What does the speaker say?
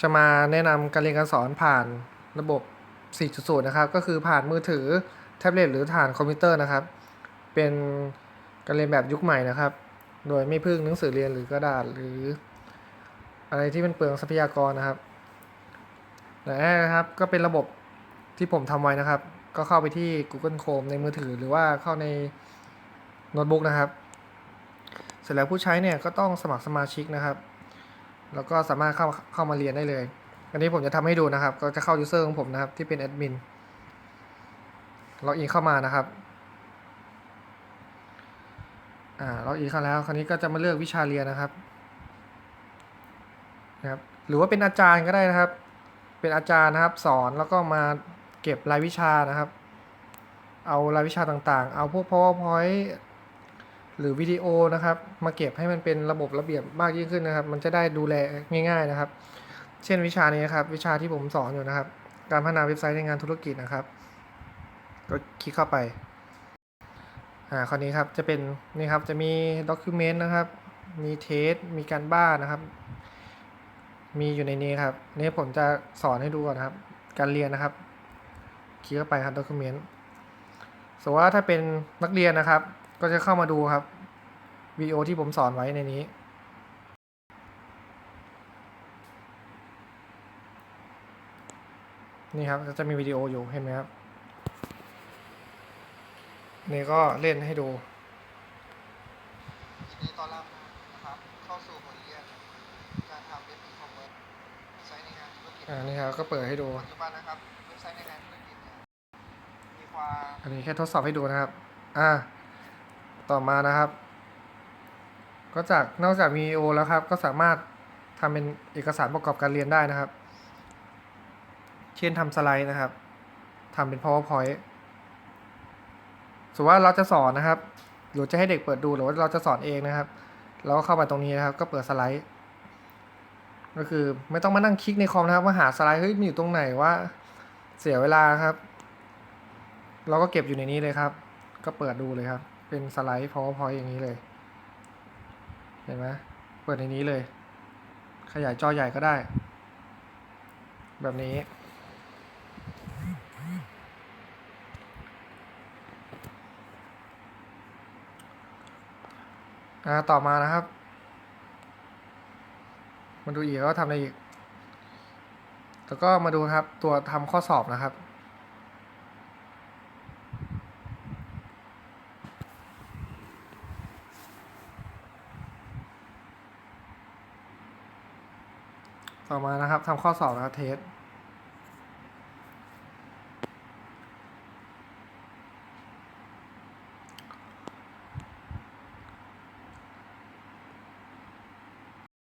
จะมาแนะนำการเรียนการสอนผ่านระบบ 4.0 นะครับ ก็คือผ่านมือถือแท็บเล็ตหรือผ่านคอมพิวเตอร์นะครับ เป็นการเรียนแบบยุคใหม่นะครับ โดยไม่พึ่งหนังสือเรียนหรือกระดาษหรือ อะไรที่เป็นเปลืองทรัพยากรนะครับแต่แรกนะครับก็เป็นระบบที่ผมทำไว้นะครับ ก็เข้าไปที่ Google Chrome ในมือถือหรือว่าเข้าในโน้ตบุ๊กนะครับ เสร็จแล้วผู้ใช้เนี่ยก็ต้องสมัครสมาชิกนะครับ แล้วก็สามารถเข้าเข้ามาเรียนได้เลย อันนี้ผมจะทำให้ดูนะครับ ก็จะเข้า user ของผมนะครับ ที่เป็นแอดมินล็อกอินเข้ามานะครับ อ่าล็อกอินเข้าแล้ว คราวนี้ก็จะมาเลือกวิชาเรียนนะครับ นะครับ หรือว่าเป็นอาจารย์ก็ได้นะครับ เป็นอาจารย์นะครับ สอนแล้วก็มาเก็บรายวิชานะครับ เอารายวิชาต่างๆ เอาพวก powerpoint หรือวิดีโอนะครับ มาเก็บให้มันเป็นระบบระเบียบมากยิ่งขึ้นนะครับ มันจะได้ดูแลง่าย ๆนะครับ เช่นวิชานี้นะครับ วิชาที่ผมสอนอยู่นะครับ การพัฒนาเว็บไซต์ในงานธุรกิจนะครับ ก็คลิกเข้าไปอ่าคราวนี้ครับจะเป็นนี่ครับจะมีด็อกิเมนต์นะครับ มีเทสมีการบ้านนะครับ มีอยู่ในนี้ครับนี่ผมจะสอนให้ดูก่อนนะครับ การเรียนนะครับ คลิกเข้าไปครับด็อกิเมนต์สมมติว่าถ้าเป็นนักเรียนนะครับ ก็จะเข้ามาดูครับวิดีโอที่ผมสอนไว้ในนี้ นี่ครับก็จะมีวิดีโออยู่เห็นไหมครับ นี่ก็เล่นให้ดูยินดีต้อนรับนะครับเข้าสู่บทเรียนการทำเว็บอีคอมเมิร์ซใช้ในงานธุรกิจอ่านี่ครับก็เปิดให้ดูปัจจุบันนะครับเว็บไซต์ในงานธุรกิจเนี่ยมีความอันนี้แค่ทดสอบให้ดูนะครับ อ่า ต่อมานะครับ ก็จากนอกจากมีโอแล้วครับ ก็สามารถทำเป็นเอกสารประกอบการเรียนได้นะครับ เช่นทำสไลด์นะครับทำเป็น powerpoint สมมติว่าเราจะสอนนะครับ หรือจะให้เด็กเปิดดูหรือว่าเราจะสอนเองนะครับเราก็เข้ามาตรงนี้นะครับ ก็เปิดสไลด์ ก็คือไม่ต้องมานั่งคลิกในคอมนะครับว่าหาสไลด์เฮ้ยมันอยู่ตรงไหนว่าเสียเวลาครับ เราก็เก็บอยู่ในนี้เลยครับ ก็เปิดดูเลยครับ เป็นสไลด์ powerpoint อย่างนี้เลย เห็นไหมเปิดในนี้เลย ขยายจอใหญ่ก็ได้ แบบนี้อาต่อมานะครับ มาดูอีกว่าทำอะไรอีก แล้วก็มาดูครับตัวทำข้อสอบนะครับ ต่อมานะครับทำข้อสอบนะครับเทส